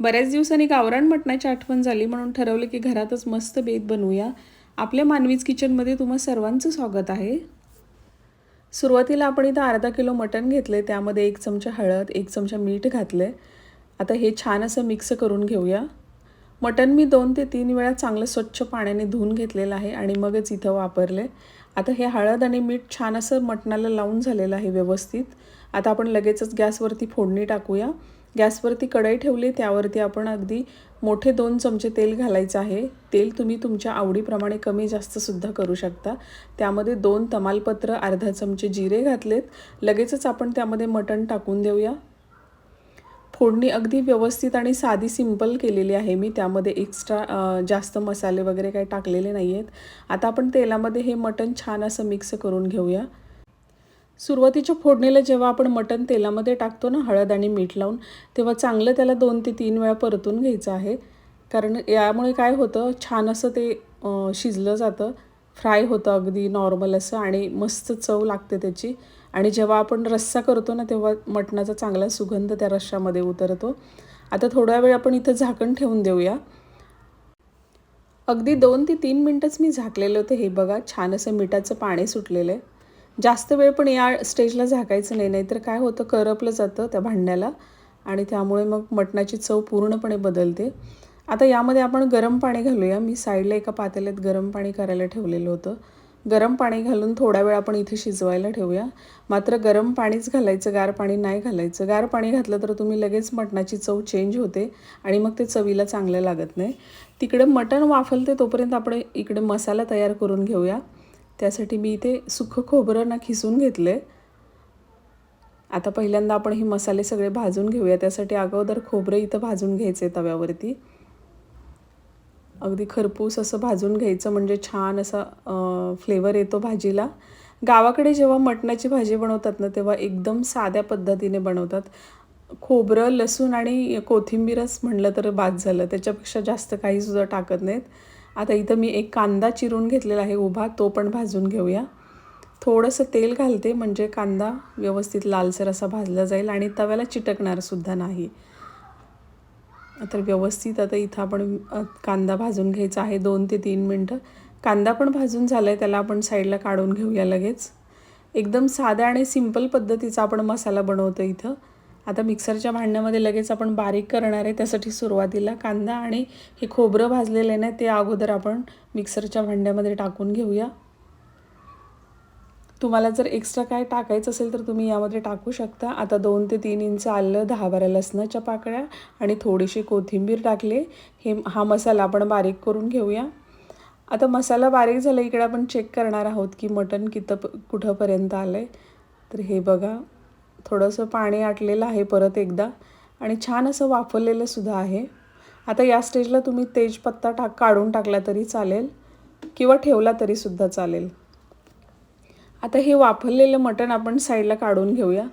बऱ्याच दिवसांनी गावरान मटणाची आठवण झाली म्हणून ठरवलं की घरातच मस्त बेत बनवूया. आपल्या मानवीज किचनमध्ये तुम्हा सर्वांचं स्वागत आहे. सुरुवातीला आपण इथं अर्धा किलो मटण घेतले त्यामध्ये एक चमचा हळद एक चमचा मीठ घातलं आहे आता हे छान असं मिक्स करून घेऊया. मटण मी दोन ते तीन वेळा चांगलं स्वच्छ पाण्याने धुवून घेतलेलं आहे आणि मगच इथं वापरले आता हे हळद आणि मीठ छान असं मटणाला लावून झालेलं आहे व्यवस्थित. आता आपण लगेचच गॅसवरती फोडणी टाकूया. गॅसवरती कढई ठेवली त्यावरती आपण अगदी मोठे दोन चमचे तेल घालायचं आहे. तेल तुम्ही तुमच्या आवडीप्रमाणे कमी जास्तसुद्धा करू शकता. त्यामध्ये दोन तमालपत्र अर्धा चमचे जिरे घातलेत. लगेचच आपण त्यामध्ये मटण टाकून देऊया. फोडणी अगदी व्यवस्थित आणि साधी सिंपल केलेली आहे मी. त्यामध्ये एक्स्ट्रा जास्त मसाले वगैरे काही टाकलेले नाही आहेत आता आपण तेलामध्ये हे मटण छान असं मिक्स करून घेऊया. सुरुवातीच्या फोडणीला जेव्हा आपण मटण तेलामध्ये टाकतो ना हळद आणि मीठ लावून तेव्हा चांगलं त्याला दोन ते तीन वेळा परतून घ्यायचं आहे. कारण यामुळे काय होतं छान असं ते शिजलं जातं. फ्राय होतं अगदी नॉर्मल असं आणि मस्त चव लागते त्याची. आणि जेव्हा आपण रस्सा करतो ना तेव्हा मटणाचा चांगला सुगंध त्या रश्शामध्ये उतरतो. आता थोड्या वेळ आपण इथं झाकण ठेवून देऊया. अगदी दोन ते तीन मिनटंच मी झाकलेलं होतं हे बघा छान असं मिठाचं पाणी सुटलेलं आहे. जास्त वेळ पण या स्टेजला झाकायचं नाही नाहीतर काय होतं करपलं जातं त्या भांड्याला आणि त्यामुळे मग मटणाची चव पूर्णपणे बदलते. आता यामध्ये आपण गरम पाणी घालूया. मी साईडला एका पातेल्यात गरम पाणी करायला ठेवलेलं होतं. गरम पाणी घालून थोडा वेळ आपण इथे शिजवायला ठेवूया. मात्र गरम पाणीच घालायचं गार पाणी नाही घालायचं. गार पाणी घातलं तर तुम्ही लगेच मटणाची चव चेंज होते आणि मग ते चवीला चांगलं लागत नाही. तिकडे मटण वाफलते तोपर्यंत आपण इकडे मसाला तयार करून घेऊया. त्यासाठी मी इथे सुखं खोबरं ना खिसून घेतलं. आहे आता पहिल्यांदा आपण हे मसाले सगळे भाजून घेऊया. त्यासाठी अगोदर खोबरं इथं भाजून घ्यायचे तव्यावरती. अगदी खरपूस असं भाजून घ्यायचं म्हणजे छान असा फ्लेवर येतो भाजीला. गावाकडे जेव्हा मटणाची भाजी बनवतात ना तेव्हा एकदम साध्या पद्धतीने बनवतात. खोबरं लसूण आणि कोथिंबीरच म्हणलं तर बाद झालं. त्याच्यापेक्षा जास्त काहीसुद्धा टाकत नाहीत. आता इथं मी एक कांदा चिरून घेतलेला आहे उभा तो पण भाजून घेऊया. थोडंसं तेल घालते म्हणजे कांदा व्यवस्थित लालसर असा भाजला जाईल आणि तव्याला चिटकणारसुद्धा नाही. तर व्यवस्थित आता इथं आपण कांदा भाजून घ्यायचा आहे दोन ते तीन मिनटं. कांदा पण भाजून झाला आहे त्याला आपण साईडला काढून घेऊया लगेच. एकदम साध्या आणि सिंपल पद्धतीचा आपण मसाला बनवतो इथं. आता मिक्सरच्या भांड्यामध्ये लगेच आपण बारीक करणार आहे त्यासाठी सुरुवातीला कांदा आणि हे खोबरं भाजलेलं आहे ते अगोदर आपण मिक्सरच्या भांड्यामध्ये टाकून घेऊया. तुम्हाला जर एक्स्ट्रा काय टाकायचं असेल तर तुम्ही यामध्ये टाकू शकता. आता दोन ते तीन इंच आलं दहा बारा लसणाच्या पाकळ्या आणि थोडीशी कोथिंबीर टाकले. हे हा मसाला आपण बारीक करून घेऊया. आता मसाला बारीक झाला इकडे आपण चेक करणार आहोत की मटण कितं कुठंपर्यंत आलं आहे तर हे बघा. थोडंसं पाणी आटलेलं आहे परत एकदा आणि छान असं वाफरलेलं सुद्धा आहे. आता या स्टेजला तुम्ही तेजपत्ता टाक काढून टाकला तरी चालेल किंवा ठेवला तरीसुद्धा चालेल. आता हे वाफरलेलं मटण आपण साईडला काढून घेऊया.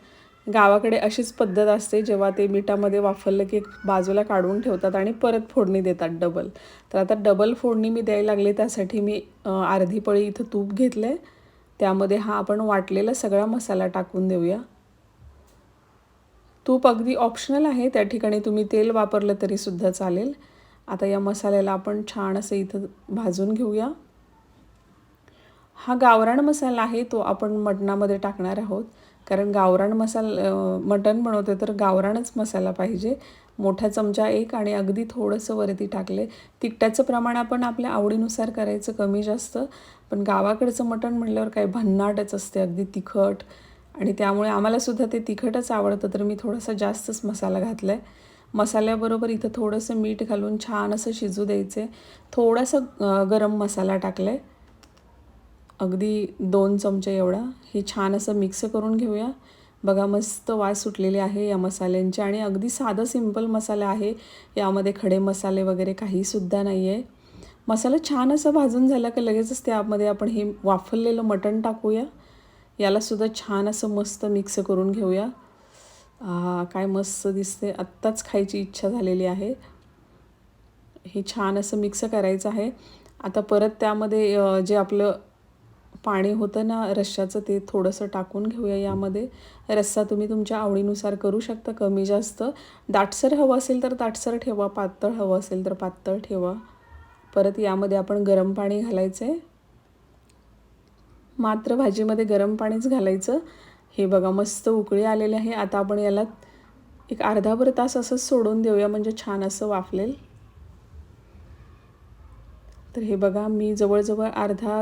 गावाकडे अशीच पद्धत असते जेव्हा ते मिठामध्ये वाफरलं की बाजूला काढून ठेवतात आणि परत फोडणी देतात डबल तर आता डबल फोडणी मी द्यायला लागले त्यासाठी मी अर्धी पळी इथं तूप घेतलं आहे त्यामध्ये हा आपण वाटलेला सगळा मसाला टाकून देऊया. तूप अगदी ऑप्शनल आहे. त्या ठिकाणी तुम्ही तेल वापरलं तरीसुद्धा चालेल. आता या मसाल्याला आपण छान असं इथं भाजून घेऊया. हा गावरान मसाला आहे तो आपण मटणामध्ये टाकणार आहोत. कारण गावरान मसाला मटण बनवते तर गावरानच मसाला पाहिजे. मोठा चमचा एक आणि अगदी थोडंसं वरती टाकले. तिखटाचं प्रमाण आपण आपल्या आवडीनुसार करायचं कमी जास्त. पण गावाकडचं मटण म्हटल्यावर काही भन्नाटच असते. अगदी तिखट आणि त्यामुळे आम्हालासुद्धा ते तिखटच आवडतं तर मी थोडासा जास्तच मसाला घातला आहे मसाल्याबरोबर इथं थोडंसं मीठ घालून छान असं शिजू द्यायचं. आहे थोडासा गरम मसाला टाकला आहे अगदी दोन चमचे एवढा. हे छान असं मिक्स करून घेऊया. बघा मस्त वास सुटलेले आहे या मसाल्यांचे आणि अगदी साधं सिंपल मसाला आहे. यामध्ये खडे मसाले वगैरे काहीसुद्धा नाही आहे मसाला छान असा भाजून झाला की लगेचच त्यामध्ये आपण हे वाफरलेलं मटण टाकूया. यालासुद्धा छान असं मस्त मिक्स करून घेऊया. काय मस्त दिसते. आत्ताच खायची इच्छा झालेली आहे. हे छान असं मिक्स करायचं आहे. आता परत त्यामध्ये जे आपलं पाणी होतं ना रश्श्याचं ते थोडंसं टाकून घेऊया यामध्ये. रस्सा तुम्ही तुमच्या आवडीनुसार करू शकता कमी जास्त. दाटसर हवं असेल तर दाटसर ठेवा पातळ हवं असेल तर पातळ ठेवा. परत यामध्ये आपण गरम पाणी घालायचं आहे मात्र भाजीमध्ये गरम पाणीच घालायचं. हे बघा मस्त उकळी आलेले आहे. आता आपण याला एक अर्धाभर तास असंच सोडून देऊया म्हणजे छान असं वाफलेल. तर हे बघा मी जवळजवळ अर्धा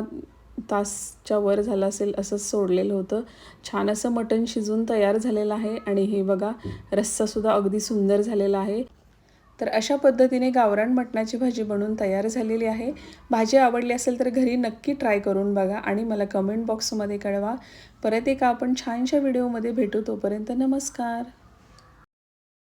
तासच्या वर झालं असेल असंच सोडलेलं होतं. छान असं मटण शिजून तयार झालेलं आहे. आणि हे बघा रस्सासुद्धा अगदी सुंदर झालेला आहे. तर अशा पद्धतीने गावरान मटणाची भाजी बनवून तयार झालेली आहे. भाजी आवडली असेल तर घरी नक्की ट्राय करून बघा आणि मला कमेंट बॉक्समध्ये कळवा. परत एका आपण छानशा व्हिडिओमध्ये भेटू तोपर्यंत नमस्कार.